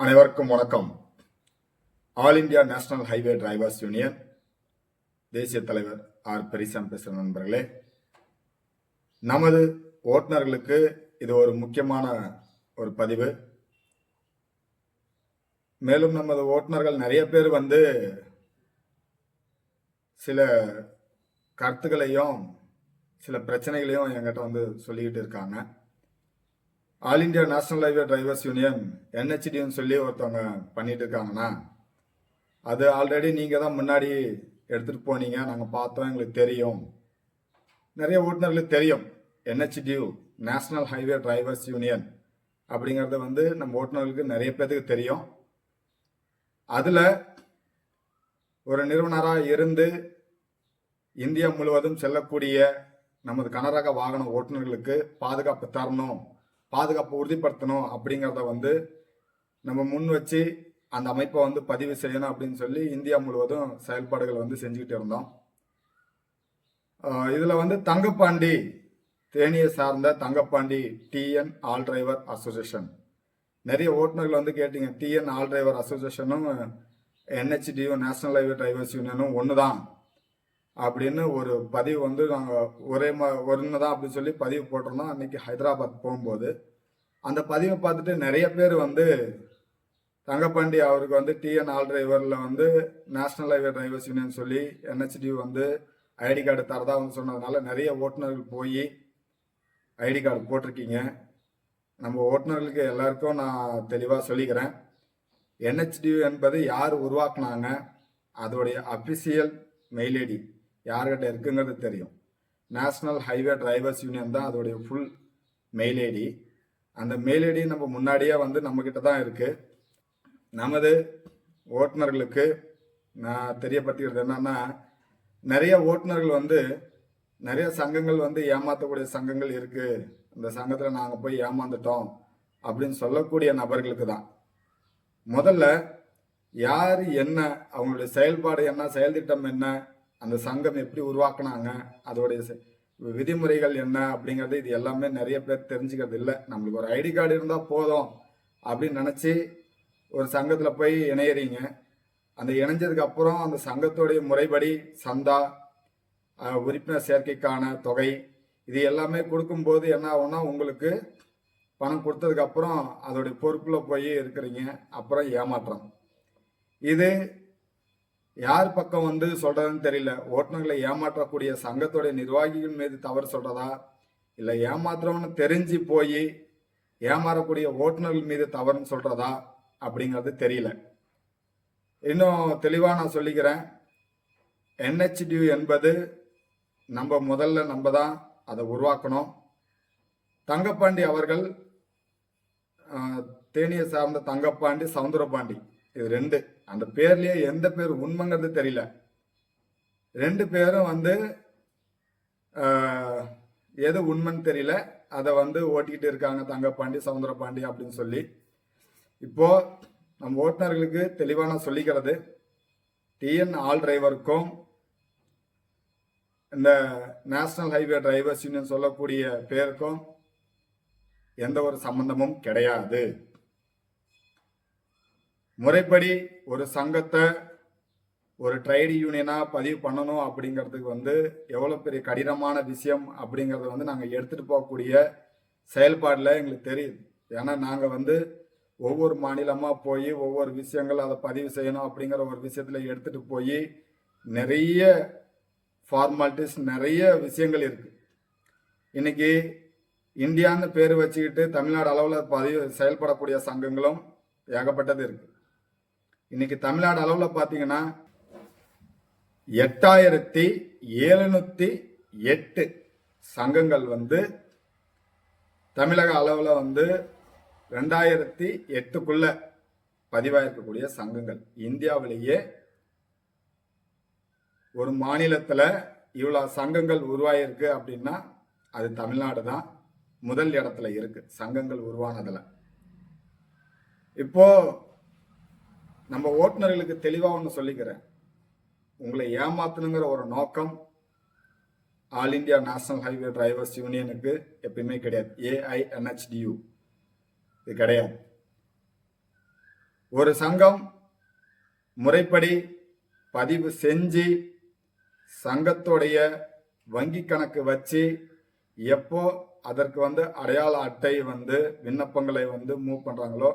அனைவருக்கும் வணக்கம். All India national highway drivers union தேசிய தலைவர் ஆர். பெரிசான் பேசுகிற நண்பர்களே நமது ஓட்டுநர்களுக்கு இது ஒரு முக்கியமான ஒரு பதிவு. மேலும் நமது ஓட்டுநர்கள் நிறைய பேர் வந்து சில கருத்துக்களையும் சில பிரச்சனைகளையும் என்கிட்ட வந்து சொல்லிக்கிட்டு இருக்காங்க. All India national highway drivers union என்ஹெச்டின்னு சொல்லி ஒருத்தவங்க பண்ணிட்டு இருக்காங்கன்னா அது ஆல்ரெடி நீங்கள் தான் முன்னாடி எடுத்துகிட்டு போனீங்க. நாங்கள் பார்த்தோம் எங்களுக்கு தெரியும். நிறைய ஓட்டுநர்களுக்கு தெரியும். NHDU national highway drivers union அப்படிங்கிறத வந்து நம்ம ஓட்டுநர்களுக்கு நிறைய பேருக்கு தெரியும். அதில் ஒரு நிறுவனராக இருந்து இந்தியா முழுவதும் செல்லக்கூடிய நமது கனரக வாகன ஓட்டுநர்களுக்கு பாதுகாப்பு தரணும். பாதுகாப்பு உறுதிப்படுத்தணும் அப்படிங்கிறத வந்து நம்ம முன் வச்சு அந்த அமைப்பை வந்து பதிவு செய்யணும் அப்படின்னு சொல்லி இந்தியா முழுவதும் செயல்பாடுகள் வந்து செஞ்சுக்கிட்டு இருந்தோம். இதில் வந்து தங்கப்பாண்டி தேனியை சார்ந்த Thangapandi TN all driver association நிறைய ஓட்டுநர்கள் வந்து கேட்டீங்க டிஎன் ஆல் டிரைவர் அசோசியேஷனும் என்ஹெச்டியும் நேஷனல் ஹைவே டிரைவர்ஸ் யூனியனும் ஒன்று தான் அப்படின்னு ஒரு பதிவு வந்து நாங்கள் ஒரே மா ஒன்று தான் அப்படின்னு சொல்லி பதிவு போட்டிருந்தோம். அன்னைக்கு ஹைதராபாத் போகும்போது. அந்த பதிவை பார்த்துட்டு நிறைய பேர் வந்து தங்கப்பாண்டி அவருக்கு வந்து டிஎன் ஆல் டிரைவரில் வந்து நேஷனல் ஹைவே டிரைவர்ஸ் யூனியன் சொல்லி என்ஹெச்டி வந்து ஐடி கார்டு தரதா வந்து சொன்னதுனால நிறைய ஓட்டுநர்கள் போய் ஐடி கார்டு போட்டிருக்கீங்க. நம்ம ஓட்டுநர்களுக்கு எல்லாருக்கும் நான் தெளிவாக சொல்லிக்கிறேன். என்ஹெச்டி என்பது யார் உருவாக்குனாங்க? அதோடைய அஃபிஷியல் மெயில் ஐடி யார்கிட்ட இருக்குங்கிறது தெரியும். நேஷனல் ஹைவே டிரைவர்ஸ் யூனியன் தான் அதோடைய ஃபுல் மெயில் ஐடி அந்த மெயில் ஐடி நம்ம முன்னாடியே வந்து நம்மக்கிட்ட தான் இருக்குது நமது ஓட்டுநர்களுக்கு நான் தெரியப்படுத்திக்கிறது என்னன்னா நிறைய ஓட்டுநர்கள் வந்து நிறைய சங்கங்கள் வந்து ஏமாற்றக்கூடிய சங்கங்கள் இருக்குது இந்த சங்கத்தில் நாங்கள் போய் ஏமாந்துட்டோம் அப்படின்னு சொல்லக்கூடிய நபர்களுக்கு தான். முதல்ல யார் என்ன அவங்களுடைய செயல்பாடு என்ன செயல்திட்டம் என்ன அந்த சங்கம் எப்படி உருவாக்குனாங்க அதோடைய விதிமுறைகள் என்ன அப்படிங்கிறது இது எல்லாமே நிறைய பேர் தெரிஞ்சுக்கிறது இல்லை. நம்மளுக்கு ஒரு ஐடி கார்டு இருந்தால் போதும் அப்படின்னு நினச்சி ஒரு சங்கத்தில் போய் இணையறீங்க. அந்த இணைஞ்சதுக்கு அப்புறம் அந்த சங்கத்துடைய முறைப்படி சந்தா உறுப்பினர் சேர்க்கைக்கான தொகை இது எல்லாமே கொடுக்கும்போது என்ன ஆகும்னா உங்களுக்கு பணம் கொடுத்ததுக்கப்புறம் அதோடைய பொறுப்பில் போய் இருக்கிறீங்க. அப்புறம் ஏமாற்றம். இது யார் பக்கம் வந்து சொல்றதுன்னு தெரியல. ஓட்டுநர்களை ஏமாற்றக்கூடிய சங்கத்துடைய நிர்வாகிகள் மீது தவறு சொல்றதா? இல்லை ஏமாத்துறவன்னு தெரிஞ்சு போய் ஏமாறக்கூடிய ஓட்டுநர்கள் மீது தவறுன்னு சொல்றதா? அப்படிங்கிறது தெரியல. இன்னும் தெளிவாக நான் சொல்லிக்கிறேன். என்ஹெச்டியூ என்பது நம்ம முதல்ல நம்ம தான் அதை உருவாக்கணும். தங்கப்பாண்டி அவர்கள் தேனியை சார்ந்த தங்கப்பாண்டி சவுந்தரபாண்டி. இது ரெண்டு. அந்த பேர்லயே எந்த பேர் உண்மைங்கிறது தெரியல. ரெண்டு பேரும் வந்து எது உண்மைன்னு தெரியல. அதை வந்து ஓட்டிக்கிட்டு இருக்காங்க தங்கப்பாண்டி சவுந்தரபாண்டி அப்படின்னு சொல்லி. இப்போ நம்ம ஓட்டுநர்களுக்கு தெளிவாக நான் சொல்லிக்கிறது. டிஎன் ஆல் டிரைவருக்கும் இந்த நேஷனல் ஹைவே டிரைவர்ஸ் யூனியன் சொல்லக்கூடிய பேருக்கும் எந்த ஒரு சம்பந்தமும் கிடையாது. முறைப்படி ஒரு சங்கத்தை ஒரு ட்ரைடு யூனியனாக பதிவு பண்ணணும் அப்படிங்கிறதுக்கு வந்து எவ்வளோ பெரிய கடினமான விஷயம் அப்படிங்கிறத வந்து நாங்கள் எடுத்துகிட்டு போகக்கூடிய செயல்பாடில் எங்களுக்கு தெரியுது. ஏன்னா நாங்கள் வந்து ஒவ்வொரு மாநிலமாக போய் ஒவ்வொரு விஷயங்கள் அதை பதிவு செய்யணும் அப்படிங்கிற ஒரு விஷயத்தில் எடுத்துட்டு போய் நிறைய ஃபார்மாலிட்டிஸ் நிறைய விஷயங்கள் இருக்குது இன்னைக்கு இந்தியான்னு பேர் வச்சுக்கிட்டு தமிழ்நாடு அளவில் பதிவு செயல்படக்கூடிய சங்கங்களும் ஏகப்பட்டது இருக்குது இன்னைக்கு தமிழ்நாடு அளவில் பார்த்தீங்கன்னா எட்டாயிரத்தி எழுநூத்தி எட்டு சங்கங்கள் வந்து தமிழக அளவில் வந்து ரெண்டாயிரத்தி எட்டுக்குள்ள பதிவாயிருக்கக்கூடிய சங்கங்கள். இந்தியாவிலேயே ஒரு மாநிலத்தில் இவ்வளோ சங்கங்கள் உருவாயிருக்கு அப்படின்னா அது தமிழ்நாடு தான். முதல் இடத்துல இருக்கு. சங்கங்கள் உருவானதில். இப்போ நம்ம ஓட்டுநர்களுக்கு தெளிவாக ஒன்று சொல்லிக்கிறேன். உங்களை ஏமாத்தணுங்கிற ஒரு நோக்கம் all India national highway drivers யூனியனுக்கு எப்பயுமே கிடையாது. ஏஐஎன்ஹெச்டியூ இது கிடையாது. ஒரு சங்கம் முறைப்படி பதிவு செஞ்சு சங்கத்துடைய வங்கி கணக்கு வச்சு எப்போ அதற்கு வந்து அடையாள அட்டை வந்து விண்ணப்பங்களை வந்து மூவ் பண்ணுறாங்களோ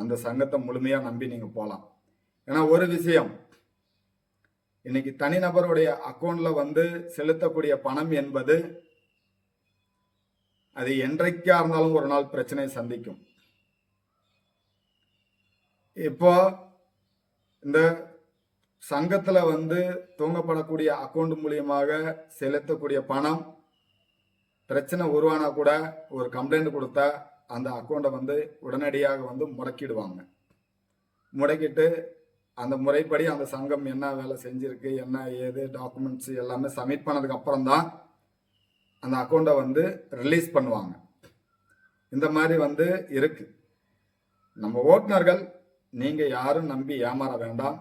அந்த சங்கத்தை முழுமையாக நம்பி நீங்கள் போகலாம் ஏன்னா ஒரு விஷயம். இன்னைக்கு தனிநபருடைய அக்கௌண்ட்ல வந்து செலுத்தக்கூடிய பணம் என்பது அது என்றைக்கா இருந்தாலும் ஒரு நாள் பிரச்சனை சந்திக்கும். இப்போ இந்த சங்கத்தில் வந்து தூங்கப்படக்கூடிய அக்கௌண்ட் மூலியமாக செலுத்தக்கூடிய பணம் பிரச்சனை உருவானா கூட ஒரு கம்ப்ளைண்ட் கொடுத்தா அந்த அக்கௌண்ட்டை வந்து உடனடியாக வந்து முடக்கிடுவாங்க. முடக்கிட்டு அந்த முறைப்படி அந்த சங்கம் என்ன வேலை செஞ்சிருக்கு என்ன ஏது டாக்குமெண்ட்ஸ் எல்லாமே சப்மிட் பண்ணதுக்கு அப்புறம் தான் அந்த அக்கௌண்ட்டை வந்து ரிலீஸ் பண்ணுவாங்க. இந்த மாதிரி வந்து இருக்கு. நம்ம ஓட்டுநர்கள் நீங்கள் யாரும் நம்பி ஏமாற வேண்டாம்.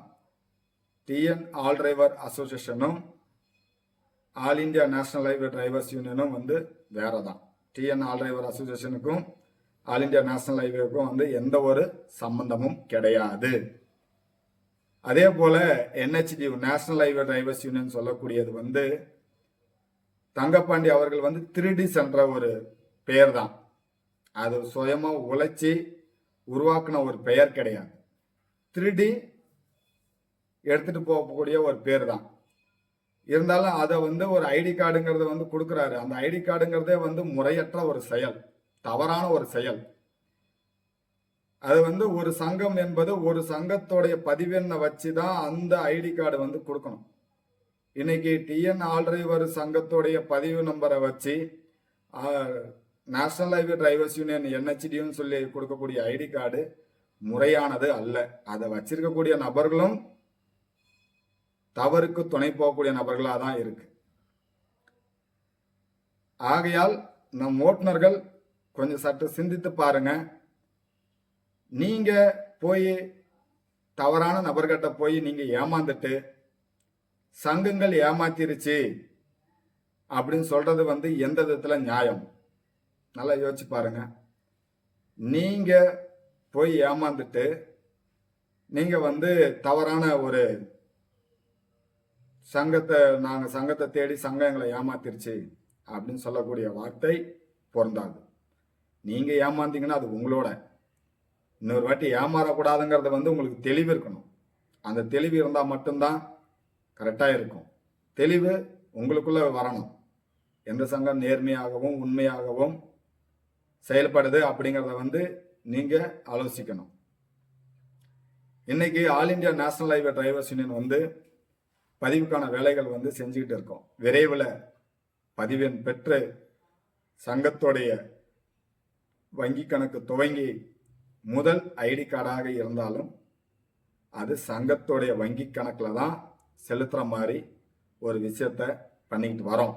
TN all driver அசோசியேஷனும் all India national highway drivers யூனியனும் வந்து வேற தான் டிஎன் ஆல் டிரைவர் அசோசியேஷனுக்கும் ஆல் இந்தியா நேஷனல் ஹைவேக்கும் வந்து எந்த ஒரு சம்பந்தமும் கிடையாது. அதே போல NHD national highway drivers union சொல்லக்கூடியது வந்து தங்கப்பாண்டி அவர்கள் வந்து திருடி சென்ற ஒரு பெயர் தான் அது சுயமா உழைச்சி உருவாக்கின ஒரு பெயர் கிடையாது. திருடி எடுத்துட்டு போகக்கூடிய ஒரு பேர் தான் இருந்தாலும் அதை வந்து ஒரு ஐடி கார்டுங்கிறத வந்து கொடுக்குறாரு. அந்த ஐடி கார்டுங்கிறதே வந்து முறையற்ற ஒரு செயல். தவறான ஒரு செயல். அது வந்து ஒரு சங்கம் என்பது ஒரு சங்கத்தோடைய பதிவெண்ணை வச்சு தான் அந்த ஐடி கார்டு வந்து கொடுக்கணும். இன்னைக்கு டிஎன் ஆல்டிரைவர் சங்கத்தோடைய பதிவு நம்பரை வச்சு நேஷனல் ஹைவே டிரைவர்ஸ் யூனியன் என்ஹெச்டின்னு சொல்லி கொடுக்கக்கூடிய ஐடி கார்டு முறையானது அல்ல. அதை வச்சிருக்கக்கூடிய நபர்களும் தவறுக்கு துணை போகக்கூடிய நபர்களாக தான் இருக்கு. ஆகையால் நம் ஓட்டுநர்கள் கொஞ்சம் சற்று சிந்தித்து பாருங்க. நீங்க போய் தவறான நபர்கிட்ட போய் நீங்க ஏமாந்துட்டு சங்கங்கள் ஏமாத்திருச்சு அப்படின்னு சொல்றது வந்து எந்த விதத்துல நியாயம்? நல்லா யோசிச்சு பாருங்க. நீங்க போய் ஏமாந்துட்டு நீங்க வந்து தவறான ஒரு சங்கத்தை நாங்கள் சங்கத்தை தேடி சங்கம் எங்களை ஏமாத்திருச்சு அப்படின்னு சொல்லக்கூடிய வார்த்தை பொருந்தாது. நீங்கள் ஏமாந்தீங்கன்னா அது உங்களோட. இன்னொரு வாட்டி ஏமாறக்கூடாதுங்கிறத வந்து உங்களுக்கு தெளிவு இருக்கணும். அந்த தெளிவு இருந்தால் மட்டும்தான் கரெக்டாக இருக்கும். தெளிவு உங்களுக்குள்ள வரணும். எந்த சங்கம் நேர்மையாகவும் உண்மையாகவும் செயல்படுது அப்படிங்கிறத வந்து நீங்கள் ஆலோசிக்கணும். இன்னைக்கு all India national highway drivers union வந்து பதிவுக்கான வேலைகள் வந்து செஞ்சுக்கிட்டு இருக்கோம். விரைவில் பதிவெண் பெற்று சங்கத்துடைய வங்கி கணக்கு துவங்கி முதல் ஐடி கார்டாக இருந்தாலும் அது சங்கத்தோடைய வங்கி கணக்கில் தான் செலுத்துகிற மாதிரி ஒரு விஷயத்த பண்ணிக்கிட்டு வரோம்.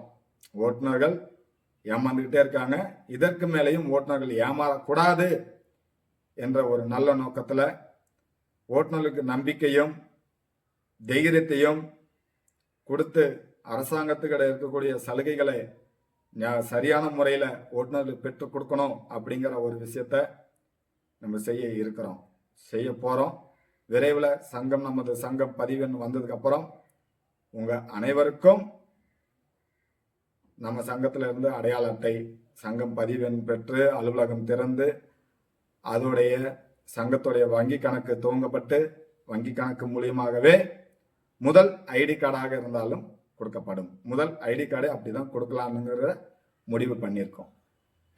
ஓட்டுநர்கள் ஏமாந்துக்கிட்டே இருக்காங்க. இதற்கு மேலேயும் ஓட்டுநர்கள் ஏமாறக்கூடாது என்ற ஒரு நல்ல நோக்கத்தில் ஓட்டுநர்களுக்கு நம்பிக்கையும் தைரியத்தையும் கொடுத்து அரசாங்கத்துக்கிட்ட இருக்கக்கூடிய சலுகைகளை சரியான முறையில் ஓட்டுநர்களுக்கு பெற்றுக் கொடுக்கணும் அப்படிங்கிற ஒரு விஷயத்த நம்ம செய்ய இருக்கிறோம். செய்ய போகிறோம் விரைவில் சங்கம் நமது சங்கம் பதிவெண் வந்ததுக்கப்புறம் உங்கள் அனைவருக்கும் நம்ம சங்கத்திலிருந்து அடையாள அட்டை சங்கம் பதிவெண் பெற்று அலுவலகம் திறந்து அதோடைய சங்கத்துடைய வங்கி கணக்கு துவங்கப்பட்டு வங்கி கணக்கு மூலியமாகவே முதல் ஐடி கார்டாக இருந்தாலும் கொடுக்கப்படும். முதல் ஐடி கார்டு அப்படிதான் கொடுக்கலாம்ங்கிற முடிவு பண்ணியிருக்கோம்.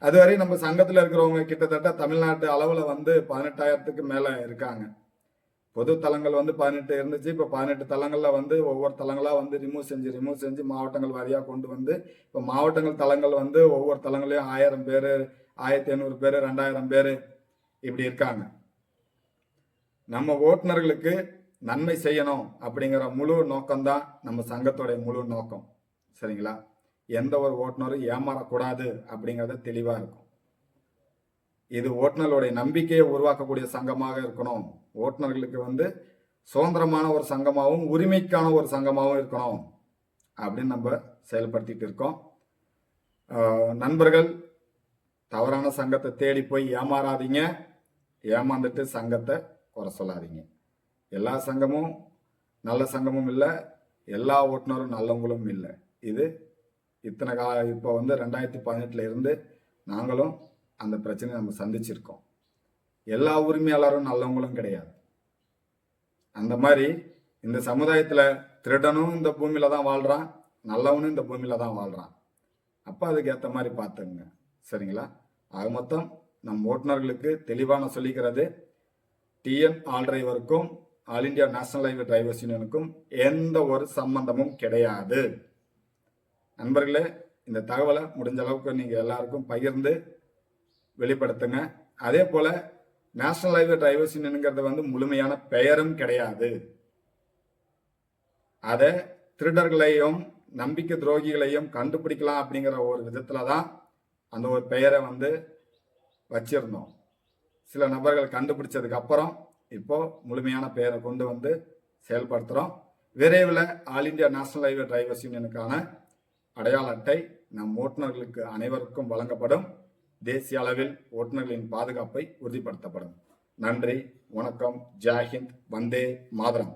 அதுவரை நம்ம சங்கத்தில் இருக்கிறவங்க கிட்டத்தட்ட தமிழ்நாட்டு அளவில் வந்து பதினெட்டாயிரத்துக்கு மேலே இருக்காங்க. பொது தளங்கள் வந்து பதினெட்டு இருந்துச்சு. இப்போ பதினெட்டு தளங்களில் வந்து ஒவ்வொரு தளங்களாக வந்து ரிமூவ் செஞ்சு ரிமூவ் செஞ்சு மாவட்டங்கள் வாரியாக கொண்டு வந்து இப்போ மாவட்டங்கள் தளங்கள் வந்து ஒவ்வொரு தளங்களையும் ஆயிரம் பேர் ஆயிரத்தி ஐநூறு பேர் ரெண்டாயிரம் பேர் இப்படி இருக்காங்க. நம்ம ஓட்டுநர்களுக்கு நன்மை செய்யணும் அப்படிங்கிற முழு நோக்கம்தான் நம்ம சங்கத்தோடைய முழு நோக்கம். சரிங்களா? எந்த ஒரு ஓட்டுநரும் ஏமாறக்கூடாது அப்படிங்கிறது தெளிவாக இருக்கும். இது ஓட்டுநர்களுடைய நம்பிக்கையை உருவாக்கக்கூடிய சங்கமாக இருக்கணும். ஓட்டுநர்களுக்கு வந்து சுதந்திரமான ஒரு சங்கமாகவும் உரிமைக்கான ஒரு சங்கமாகவும் இருக்கணும் அப்படின்னு நம்ம செயல்படுத்திட்டு இருக்கோம். நண்பர்கள் தவறான சங்கத்தை தேடி போய் ஏமாறாதீங்க. ஏமாந்துட்டு சங்கத்தை குறை சொல்லாதீங்க. எல்லா சங்கமும் நல்ல சங்கமும் இல்லை எல்லா ஓட்டுநரும் நல்லவங்களும் இல்லை. இது இத்தனை கா இப்போ வந்து ரெண்டாயிரத்தி பதினெட்டில் இருந்து நாங்களும் அந்த பிரச்சனையை நம்ம சந்திச்சிருக்கோம். எல்லா உரிமையாளரும் நல்லவங்களும் கிடையாது. அந்த மாதிரி இந்த சமுதாயத்தில் திருடனும் இந்த பூமியில் தான் வாழ்கிறான் நல்லவனும் இந்த பூமியில் தான் வாழ்கிறான் அப்போ அதுக்கு ஏற்ற மாதிரி பார்த்துங்க சரிங்களா? ஆக மொத்தம் நம் ஓட்டுநர்களுக்கு தெளிவான சொல்லிக்கிறது TN all டிரைவருக்கும் all India national highway drivers யூனியனுக்கும் எந்த ஒரு சம்பந்தமும் கிடையாது. நண்பர்களே இந்த தகவலை முடிஞ்ச அளவுக்கு நீங்கள் எல்லாருக்கும் பகிர்ந்து வெளிப்படுத்துங்க. அதே போல் நேஷனல் ஹைவே டிரைவர்ஸ் யூனியனுங்கிறது வந்து முழுமையான பெயரும் கிடையாது. அதை திருடர்களையும் நம்பிக்கை துரோகிகளையும் கண்டுபிடிக்கலாம் அப்படிங்கிற ஒரு விதத்தில் தான் அந்த ஒரு பெயரை வந்து வச்சிருந்தோம். சில நபர்கள் கண்டுபிடிச்சதுக்கு அப்புறம் இப்போ முழுமையான பெயரை கொண்டு வந்து செயல்படுத்துகிறோம் விரைவில் all India national highway drivers யூனியனுக்கான அடையாள அட்டை நம் ஓட்டுநர்களுக்கு அனைவருக்கும் வழங்கப்படும். தேசிய அளவில் ஓட்டுநர்களின் பாதுகாப்பை உறுதிப்படுத்தப்படும். நன்றி வணக்கம் ஜாஹிந்த் வந்தே மாதரம்.